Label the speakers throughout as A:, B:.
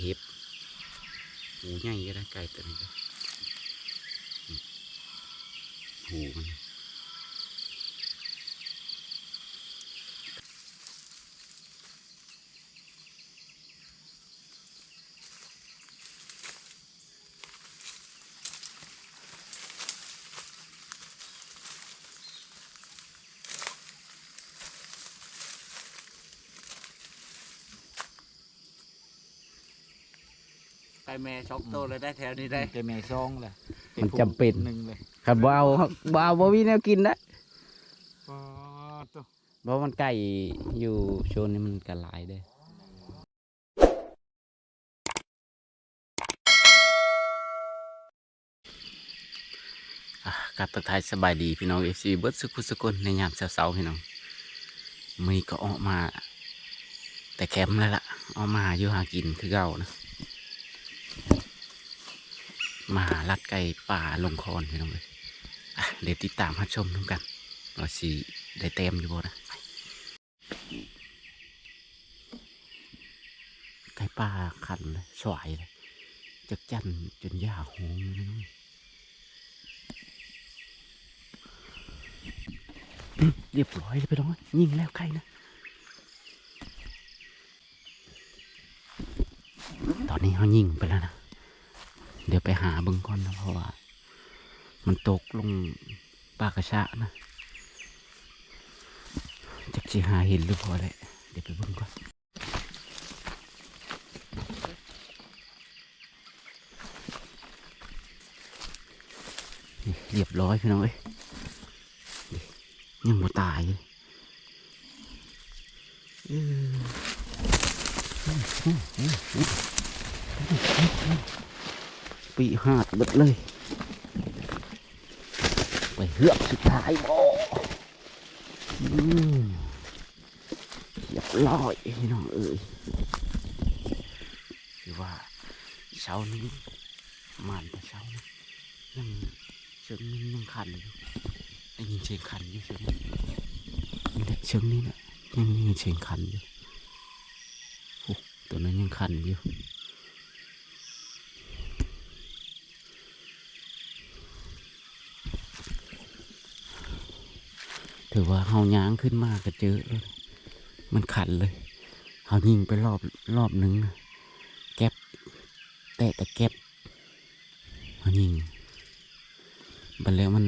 A: เห็บหูใหญ่ก็ได้ไก่ตัวนี้ก็หูมัน
B: แม่ช็อกโตเลยได้แถวนี้ได้
C: แต่แม่ซองแหละ
A: มันจำเป็น
C: หนึ่งเลย
A: ขับเอาบ่เอาบ่มีแนวกินนะ
C: อ๋อตัว
A: เพราะมันไก่อยู่โซนนี้มันกระลายเด้อะกลับตักทายสบายดีพี่น้องเอฟซีเบิร์ดสุขุสกุลในยามเช้าๆพี่น้องมีก็ออกมา แต่แคมป์แล้วล่ะ ออกมาหาอยู่หากินคือเก่านะ มาลัดไก่ป่าลงคอนพี่น้องเลยเดี๋ยวติดตามรับชมทุกกันว่าสิได้เต็มอยู่บ่นะไก่ป่าขันเลยสวยเลยจักจันจนหญ้าหอมเลยน้องเรียบร้อยเลยพี่น้องยิงแล้วไก่นะตอนนี้เขายิงไปแล้วนะ เดี๋ยวไปหาเบิ้งก่อนนะเพราะว่า มันตกลงปากกระชะนะจักสิหาเห็นหรือพอเลยเดี๋ยวไปเบิ้งก่อนเรียบร้อยพี่น้องเอ้ยยังบ่ตายเลย ปีหาดเบิดเลย ไปเฮือกสุดท้ายบ่เรียบร้อยพี่น้องเอ้ยคือว่าเช้านี้มานแต่เช้านะยังเชิงนี้ยังคันอยู่ได้ยินเสียงคันอยู่เชิงนี้เชิงนี้นะยังยินเสียงคันอยู่โอ้ตัวนั้นยังคันอยู่ ถือว่าเฮาย้างขึ้นมากก็เจอเลยมันขันเลยเฮายิงไปรอบรอบหนึงนะแก๊บแตะแต่แก๊บเฮายิงบันแล้วมัน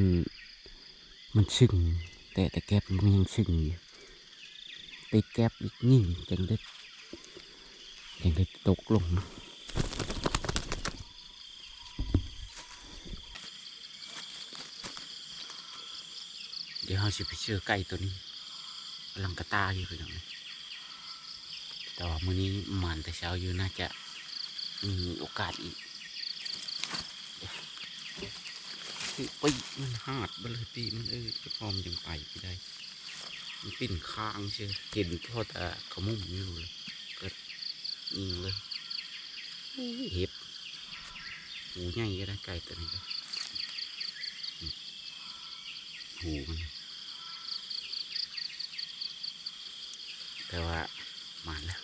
A: มันชึ่งแตะแต่แก๊บมันยังชึ่งอยู่ติดแก๊บอีกยิงจังได้จังได้ตกลงนะ เขาสิไปเชื่อไก่ตัวนี้กำลังกระตาอยู่พี่น้องแต่ว่ามื้อนี้หมันแต่เช้าอยู่น่าจะมีโอกาสอีกคือปีมันหาดบลยปีมันเออจะพร้อมจังไปที่ได้ มันปิ่นค้างเชียวเห็นพอแต่ขมุมอยู่เลยเกิดยิงเลยอู้ยเห็บหูใหญ่ก็ได้ไก่ตัวนี้ก็หูมัน แต่ว่ามันแล้ว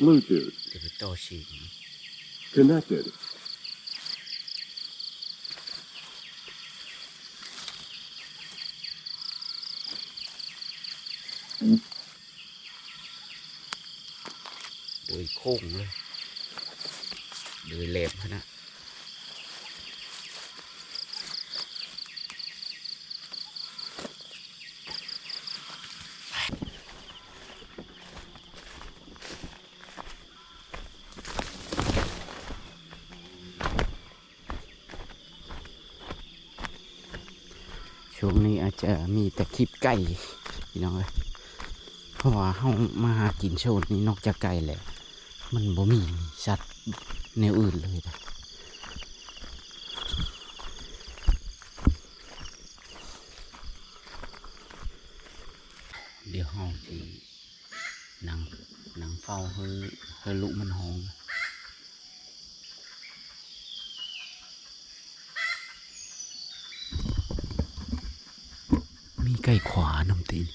D: Bluetooth
A: เดี๋ยวไปต่อชีม
D: connected.
A: โดยโค้ งเลยโดยแหลมขนาดช่วงนี้อาจจะมีแต่คลิปไก่พี่น้องเอ้ยเพราะว่าเฮามาหากินโชนนี้นอกจากไก่แหละ มันบ่มีสัตว์แนวอื่นเลยนะเดี๋ยวห้องที่นั่งหนังเฝ้าเฮอเฮอลุมันหองมีไก่ขวานำตีน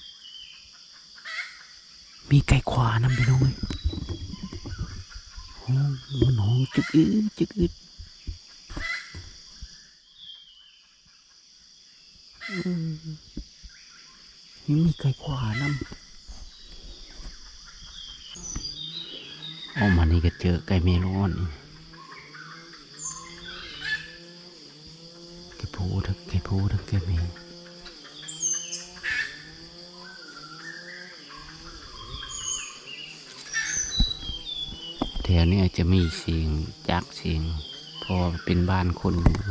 A: มีไก่ขวานำไปน้อยห้อง มันหองจึกอึดจึกอึดอืมยังมีไก่ขวานำออกมานี่ก็เจอไก่เมลอนไก่โพทั้งไก่โพทั้งไก่เมแถวนี้จะมีเสียงจักเสียงพอเป็นบ้านคนอยู่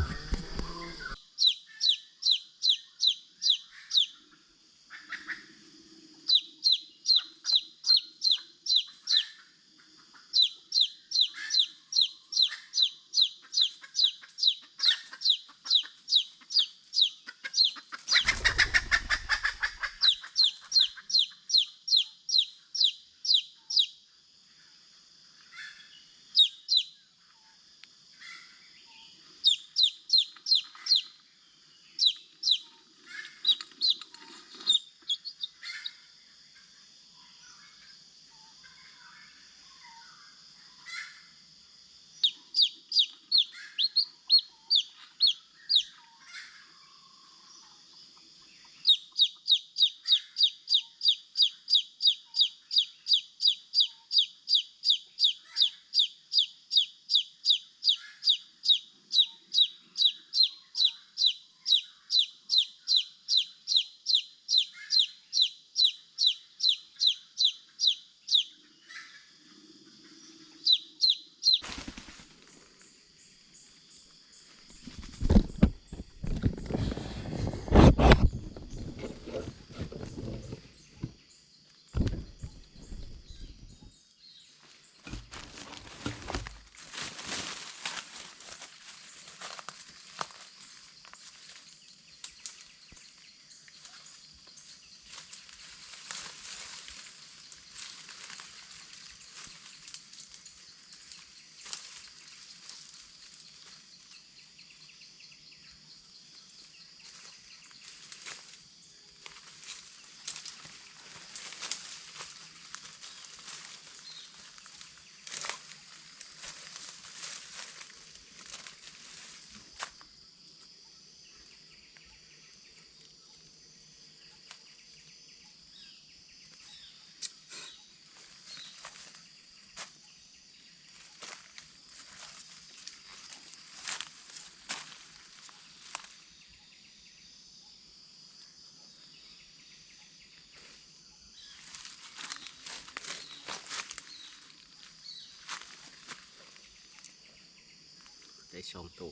A: ได้ชมตุ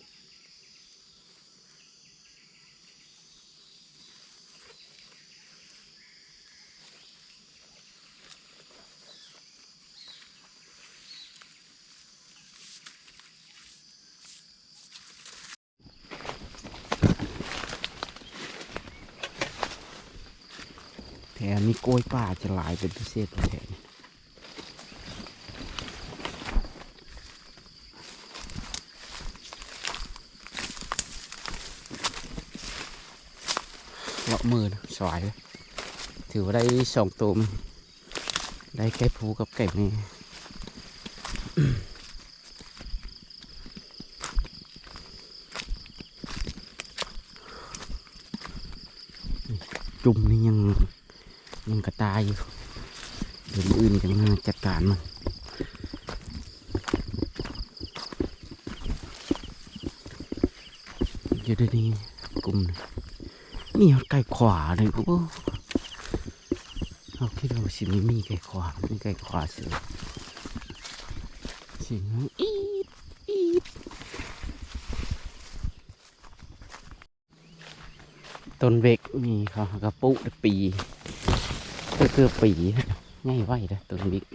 A: แถวนี้กล้วยป่าจะหลายเป็นพิเศษแถวนี้ เลาะมือนะ สวยเลยถือว่าได้สองตัวมั้ยได้ไก่ผูกับไก่แม่จุ่มนี่ยังยังกระตายอยู่เดี๋ยวอื่นจะมาจัดการมันอยู่ในนี้กลุ่มนี่ นี่ไก่ขวาเลยโอ้เอาคิดว่าสิมีมีไก่ขวามีไก่ขวาเสือเสียงอีดอีดต้นเบกมีเขากระปุกปีก็คือปีง่ายไว้เลยต้นเบก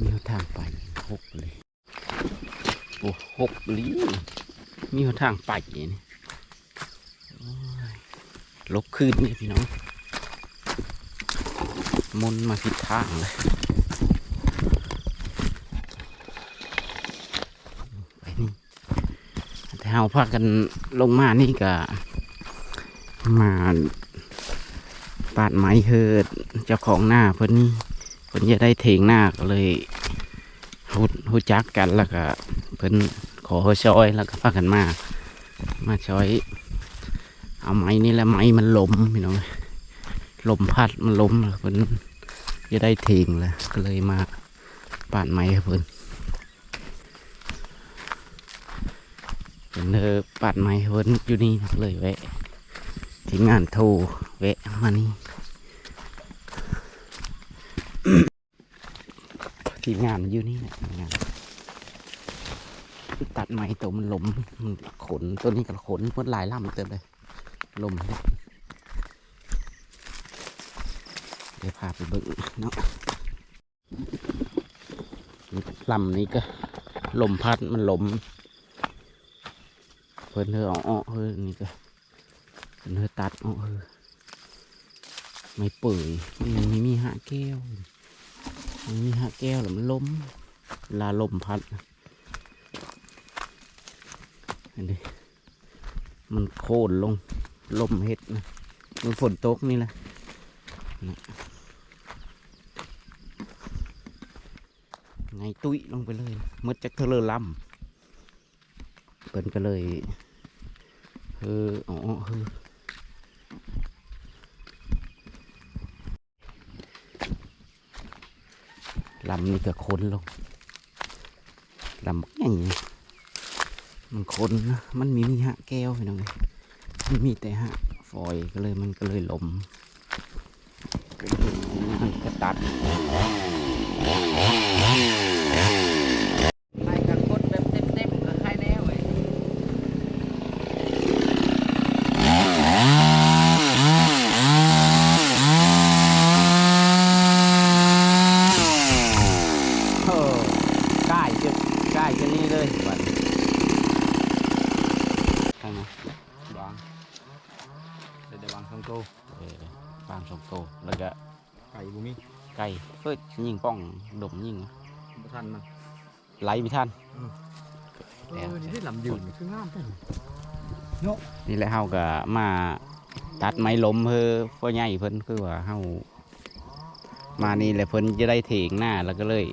A: มีทางไปหกเลย ฝ อ้หกลีมีหน ทางไปนี่โอ้ลบขึ้นนี่พี่น้อง มนมาผิดทางเลยไปนี่แต่เอาพากันลงมานี่ก็มาปาดไม้เฮิดเจ้าของหน้าเพิ่นนี่เพิ่อนจะได้เถงหน้าก็เลยหูหูจักกันแล้วก็เพิ่อนขอช่วยแล้วก็พากันมา มาช่วยเอาไม้นี่แหละไม้มันล้มพี่น้องลมพัดมันล้มแล้วเพิ่นจะได้เถงแล้วก็เลยมาปาดไม้เพิ่นเพิ่นเออปาดไม้เพิ่นอยู่นี่เลยแวะทีมงานโทรแวะมานี่ทีมงานอยู่นี่แหละงาน ตัดไม้ตัวมันล้มมันขนตัวนี้ก็ขนพิ่นหลายลำเต็มเลยลมเลยเดี๋ยวพาไปเบิ่งเนาะลำนี้ก็ลมพัดมันล้มเพิ่นเธอเอาอ้อเฮ้ยนี่ก็เพิ่นเธอตัดอ้อเฮ้ยไม่เปื่อยมันไม่มีหาแก้วมันมีหักแก้วแล้วมันล้มลาลมพัดันนี้มันโค่นลงลมเฮ็ดนะมันฝนตกนี่แหละไงตุ้ยลงไปเลยมืดจากเธอเลอลำเปิ่นก็เลยเอออ๋อเออลำนี่ก็ค้นลงลำใหญ่ มันค้นนะมันมีมีหะแก้วพี่น้องเอ้ยมันมีแต่หะฟอยก็เลยมันก็เลยลมเป็นเห็นทีมงานก็ตัด
B: ให้กันกดแบบเต็มๆก็ให้แน่เว้ย
A: เออใกล้จะใกล้จะนี่เลยบัดใช่ไหม
C: บางเดี๋ยวบางสองโต
A: เออฟางสองโตวแล้วก็
C: ไก่บุมี
A: ไก่เฮ้ยยิง ป้องดมยิง
C: บ่ทันนะ
A: ไหลไม่ทัน
C: เออนี่ได้ลำยืนนี่คืองามจัง
A: นี่แหละเฮาก็มาตัดไม้ล้มเพื่อพ่อใหญ่เพิ่นคือว่าเฮามานี่แหละเพิ่นจะได้เถงหน้าแล้วก็เลย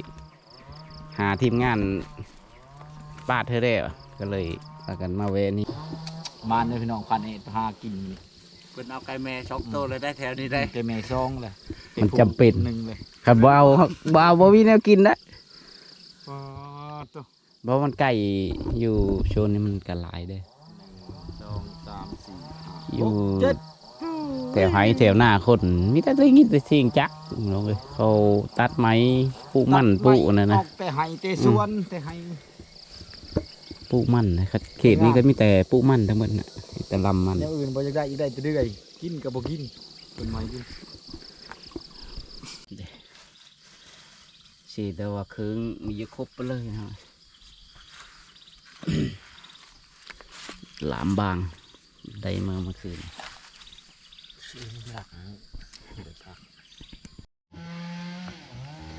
A: หาทีมงานปาดเธอได้วก็เลยพากันมาเวนี่
C: บ้านเนี่ยพี่น้องพันเอ็ดพากิน
B: เพิ่นเอาไก่แม่ช็อกโตเลยได้แถวนี้ได้
C: เจเมซองเลย
A: มันจำเป็น
C: หนึ่งเลย
A: ครับบ่เอาบ่เอาบ่มีแนวกินนะ
C: อ๋อตัว
A: เพราะมันไก่อยู่โซนนี้มันก็หลายเด้
C: สองสามสี่ห้า
A: อยู่
C: หกเจ็ด
A: แถวไห้แถวหน้าคนมีแต่ได้ยินแต่เสียงจักน้องเอ้ยเขาตัดไม้ปลูกมันปลูกนั่น
C: อ
A: นะ
C: อกแต่ไห้แต่สวนแต่ไห้
A: ปลูกมันนะครับเขตนี้ก็มีแต่ปลูกมันทั้งหมดน่ะมีแต่ลำมัน
C: แนวอื่นบ่อยากได้อีกได้จะเรื่อยกินก็บ่กินเป็นไม้กิน
A: สีแต่ว่าคืนมีเยอะครบไปเลยนะหลามบางได้มาเมื่อคืน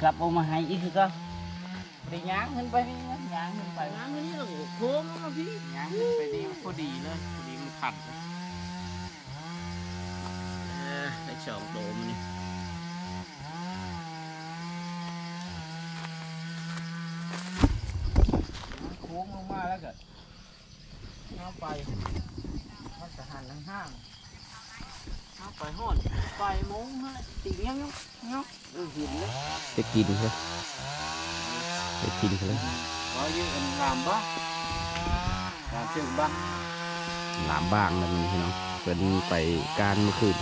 A: กลับเอามาให้อีกคือก็ไปย่างขึ้นไปย่างขึ้นไปย่างขึ้นนี่เราโค้งพี่ย่างขึ้นไปนี่มันพอดีเลยพอดีมันขัดเลยเออได้สองโตมันนี่
C: โค้งลง มาแล้วก็เข้าไปมันจะหันทั้งห้าง
A: เอาไปหอดไปมงฮะติงยังยังเออเห็นเลยจะกินเลยจะกินเลย
B: ขอยืมลามบ่ลามซึ่งบ่
A: หลามบางแล้วมันพี่น้องเป็นไปการเมื่อคืน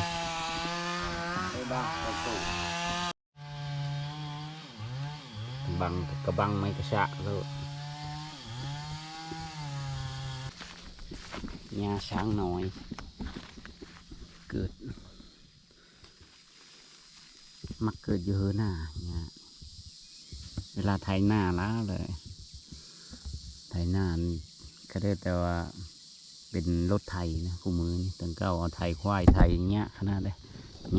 B: ไปบ้างช็อกโต
A: บังกระบังไม่กระชะแล้ว ยาช้างน้อย เกิด มักเกิดอยู่เฮอหน้าเนี่ยเวลาไทยหน้าแล้วเลยไถนานี่ก็ได้แต่ว่าเป็นรถไถนะคู่มือนี่ตั้งเก้าเอาไถควายไถเงี้ยขนาดเลย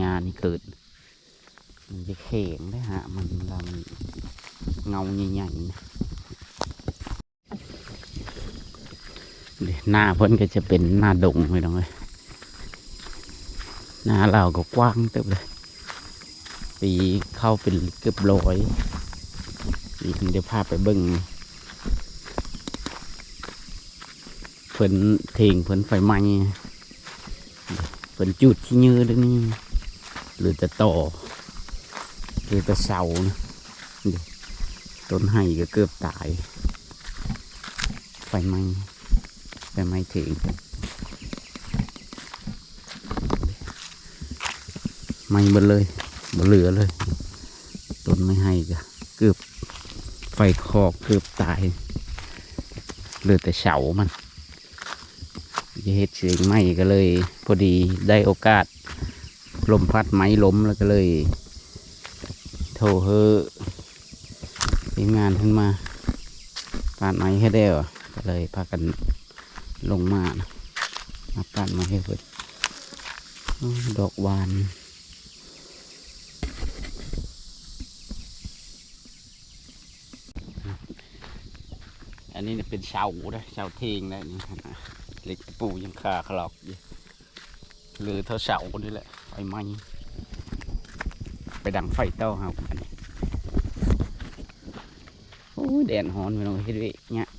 A: งานนี่เกิด มันจะแข็งได้ฮะมันลำเงาใหญ่ๆนะเดี๋ยว หน้าเพิ่นก็จะเป็นหน้าดงไปน้องเลยหน้าเราก็กว้างเติบเลย ปีเข้าเป็นเกือบร้อยปีเดี๋ยวพาไปเบิ่งเพิ่นเทงเพิ่นไฟไหม้เพิ่นจุดที่ยืดด้วยนี่หรือจะต่อหรือแต่เสานะต้นไห้ก็เกือบตาย ไฟไหม้ ไฟไหม้ถึงไหม้หมดเลยบ่เหลือเลย ต้นไม่ให้ก็เกือบไฟคอกเกือบตาย เหลือแต่เสามันจะเฮ็ดเสียงไหม้ก็เลย พอดีได้โอกาสลมพัดไม้ล้มแล้วก็เลยโทรเฮอทีมงานขึ้นมาปาดไม้ให้ได้ก็เลยพากัน ลงมานะมาปาดไม้ให้เพิ่นอื้อดอกวานอันนี้เป็นเสานะเสาเทงนะนี่นะเหล็กปูยังคาขลอกอยู่หรือเท่าเสานี่แหละไฟไหม้ไปดังไฟเต้าเฮาอันนี้โอ้ยแดดฮ้อนไปลองเฮ็ดเวิเนี่ย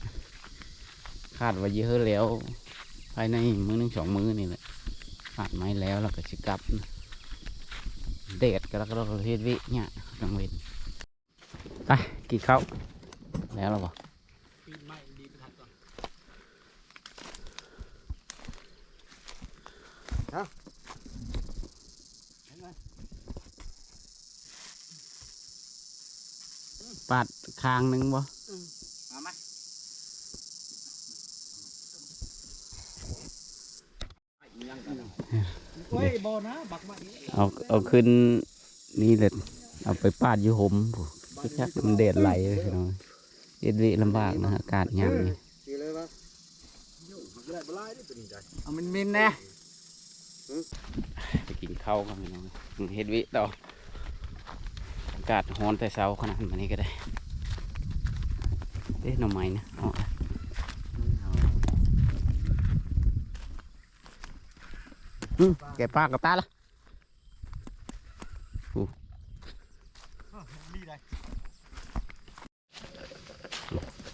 A: คาดว่าเยอะแล้ว ภายในมือหนึ่งสองมือนี่แหละขาดไม้แล้วเราก็สิกลับนะแดดก็แล้วก็เราเฮ็ดเวิเนี่ยกลางเวนไปกินข้าวแล้วเราบอก
C: ปีนไม้ดีไปทันก่อน
A: ปาดคางหนึ่งบ่
C: มาไหมโอ้ยบอนะบักมาอีก
A: เอาเอาขึ้นนี่เลยเอาไปปาดอยู่ห่มผู้คือชักมันแดดไหลเลยพี่น้องเอ็ดวิลำบากนะอากาศยามนี้
C: เอามินมินๆแน่
A: ไปกินข้าวกันพี่น้องเฮ็ดวิต่ออากาศร้อนแต่เช้าขนาดนี้ก็ได้เอ๊ะหน่อไม้นะเอาอื มแกะปากกับตาละ
C: ดีเลย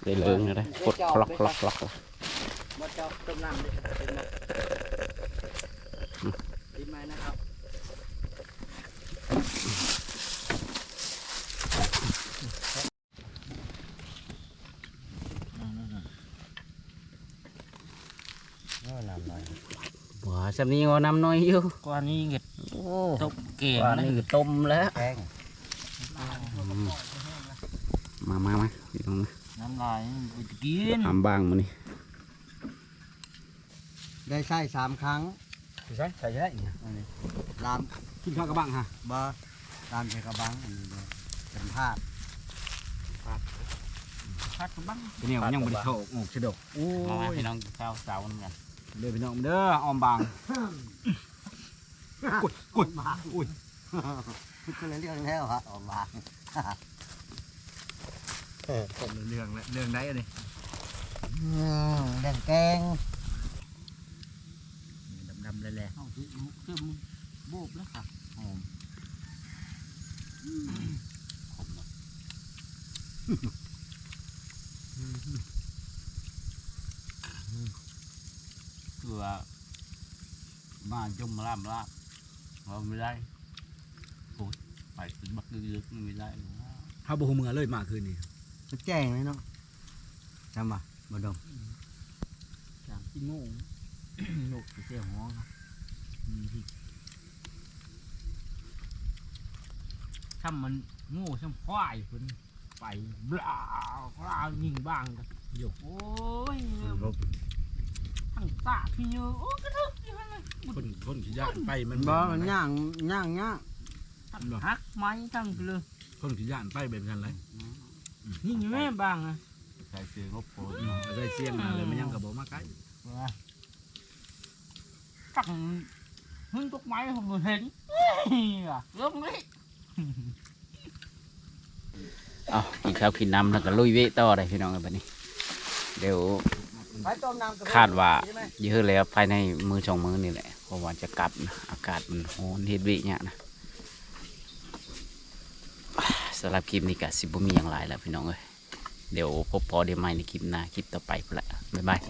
A: ได้เลิงแล้วได้กดคลอกคลอกคลอก
C: มาเจ้าต้มน้ำดิเป็นไหมดีไหมนะครับ
A: บ่ สำนี้ว่าน้ำน้อยอยู่
B: กว่านี้เห็ด
A: โอ้
B: ต้มเก่ง
A: ว่า
B: นะ
A: นี่ก็ต้มแล้ว
B: แกง
A: มามามาพี่น้องมา
B: น้ำลายมันไปกิน
A: ทำบ้างมานี่
E: ได้ใส่สามครั้ง
C: ใช่ใช่ได้เนี่ย
E: ลาม
C: กินข้าวกระบังฮะ
E: บอลามใส่กระบังอันนี้เลยเป็นผ้าด
B: พัดกระบัง
C: เนี่ยยังบริเข้าออกเฉดอกโอ้
A: มายพี่น้องกินข้าวเช้าเหมือนกัน
C: เด้อพี่น้องเด้อออมบางกุดกุดอุ้ย
E: ก็เลยเรื่องแล้วฮะออกมา
C: ผมเรื่องเรื่องได้อันนี้
E: แดงแกง
C: ดำๆเลยแหละ
B: เอาคือคือมันโบบแล้วค่ะหอม
A: คือว่ามาจุ่มลาบลาบเราไม่ได้โอ้ยไปถึงบักลึกๆไม่ได้หรอก
C: ข้าวบุหมือเลยมาคืนนี้
E: มันแจ้งเลยเนาะจำป่ะบดม
B: สามสี่โมงนกเสียงห้องครับอืมที่ถ้ามันโง่ช่างควายคนไปบลาบลายิงบ้างกันโยกโอ้ยทั้ง ตาพี่เยอะโอ้กระทึกอยู่นั่นเลย
C: คนคนขี้ยานไปมัน
E: บอมันย่างย่างย่าง
B: ทั้งหักไม้ทั้งเลย
C: คนขี้ยานไปแบบนั้นเลย
B: ยิงอยู่แม่บางอะ
E: ใส่เสียงบโพดเนาะใส่เสียงมาเลยมันยังกับบ่มาใกล้
B: จังมึงตกไม้ผมบ่เห็นเฮ้ยอะเริ่มเลย
A: เอากินข้าวกินน้ำแล้วก็ลุยเวะต่อเลยพี่น้องกันบัดนี้เดี๋ยว
C: ไปต้มน้ำกับ
A: คาดว่า
C: ใช่ไหม
A: เยอะแล้วภายในมือสองมือนี่แหละเพราะว่าจะกลับนะอากาศมันโหนเฮ็ดเวิเนี่ยนะอ่าสำหรับคลิปนี้ก็สิบ่มีอย่างไรแล้วพี่น้องเอ้ยเดี๋ยวพบพอเดี๋ยวใหม่ในคลิปหน้าคลิปต่อไปพุ่นละบ๊ายบาย